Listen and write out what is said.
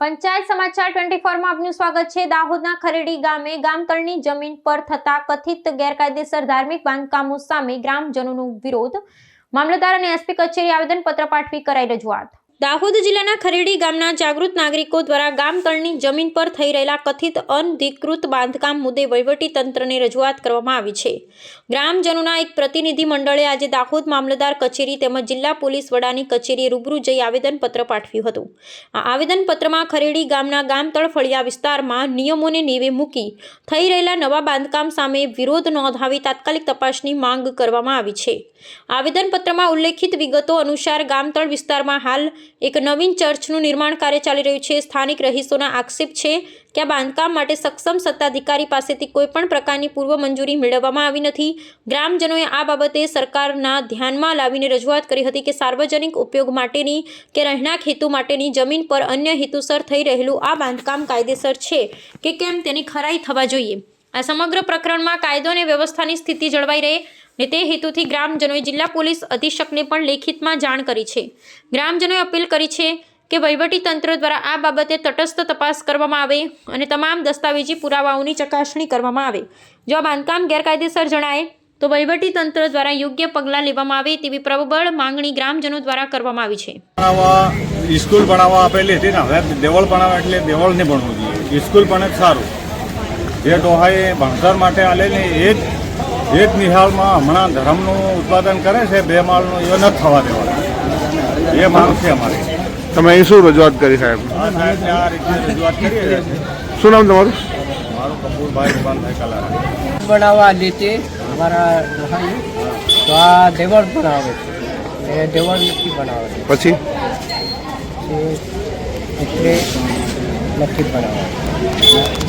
પંચાયત સમાચાર ટ્વેન્ટી ફોરમાં આપનું સ્વાગત છે. દાહોદના ખરેડી ગામે ગામતળની જમીન પર થતા કથિત ગેરકાયદેસર ધાર્મિક બાંધકામો સામે ગ્રામજનોનો વિરોધ. મામલતદાર અને એસપી કચેરી આવેદનપત્ર પાઠવી કરાઈ રજૂઆત. દાહોદ જિલ્લાના ખરેડી ગામના જાગૃત નાગરિકો દ્વારા ગામતળની જમીન પર થઈ રહેલા કથિત અનધિકૃત બાંધકામ મુદ્દે વહીવટી તંત્રને રજૂઆત કરવામાં આવી છે. ગ્રામજનોના એક પ્રતિનિધિ મંડળે આજે દાહોદ મામલતદાર કચેરી તેમજ જિલ્લા પોલીસ વડાની કચેરીએ રૂબરૂ જઈ આવેદનપત્ર પાઠવ્યું હતું. આ આવેદનપત્રમાં ખરેડી ગામના ગામતળ ફળિયા વિસ્તારમાં નિયમોને નેવે મૂકી થઈ રહેલા નવા બાંધકામ સામે વિરોધ નોંધાવી તાત્કાલિક તપાસની માંગ કરવામાં આવી છે. આવેદનપત્રમાં ઉલ્લેખિત વિગતો અનુસાર ગામતળ વિસ્તારમાં હાલ એક નવીન ચર્ચનું નિર્માણ કાર્ય ચાલી રહ્યું છે. સ્થાનિક રહીશોના આક્ષેપ છે કે આ બાંધકામ માટે સક્ષમ સત્તાધિકારી પાસેથી કોઈપણ પ્રકારની પૂર્વ મંજૂરી મેળવવામાં આવી નથી. ગ્રામજનોએ આ બાબતે સરકારના ધ્યાનમાં લાવીને રજૂઆત કરી હતી કે સાર્વજનિક ઉપયોગ માટેની કે રહેણાંક હેતુ માટેની જમીન પર અન્ય હેતુસર થઈ રહેલું આ બાંધકામ કાયદેસર છે કે કેમ તેની ખરાઈ થવા જોઈએ. આ સમગ્ર પ્રકરણમાં કાયદો અને વ્યવસ્થાની સ્થિતિ જળવાઈ રહે ને તે હેતુથી ગ્રામજનોએ જિલ્લા પોલીસ અધિક્ષકને પણ લેખિતમાં જાણ કરી છે. ગ્રામજનોએ અપીલ કરી છે કે તંત્ર દ્વારા આ બાબતે તટસ્થ તપાસ કરવામાં આવે અને તમામ દસ્તાવેજી પુરાવાઓની ચકાસણી કરવામાં આવે. જો બાંધકામ ગેરકાયદેસર જણાય, તો તંત્ર દ્વારા યોગ્ય પગલાં લેવામાં આવે તેવી પ્રબળ માંગણી ગ્રામજનો દ્વારા કરવામાં આવી છે. સ્કૂલ ભણાવવા આપેલી હતી ને, હવે દેવળ ભણાવે એટલે દેવળને ભણવું જોઈએ. સ્કૂલ ભણે સારું. જે ડોહાએ ભણતર માટે આલેલી એ જ એ જ નિહાળમાં હમણાં ધર્મનું ઉત્પાદન કરે છે બે માળનું એ નથી થવા દેવાનું. એ માંગ છે અમારી. તમે અહીં શું રજૂઆત કરી સાહેબ? આ સાહેબને આ રીતે રજૂઆત કરી રહ્યા છે શું નામ તમારું? મારું કપૂરભાઈ રૂપાલભાઈ કલારા. બનાવવા દેતે અમારા દોહાઈ તો આ દેવળ બનાવે છે. એ દેવળ નથી બનાવે. પછી? છે એટલે નથી બનાવવા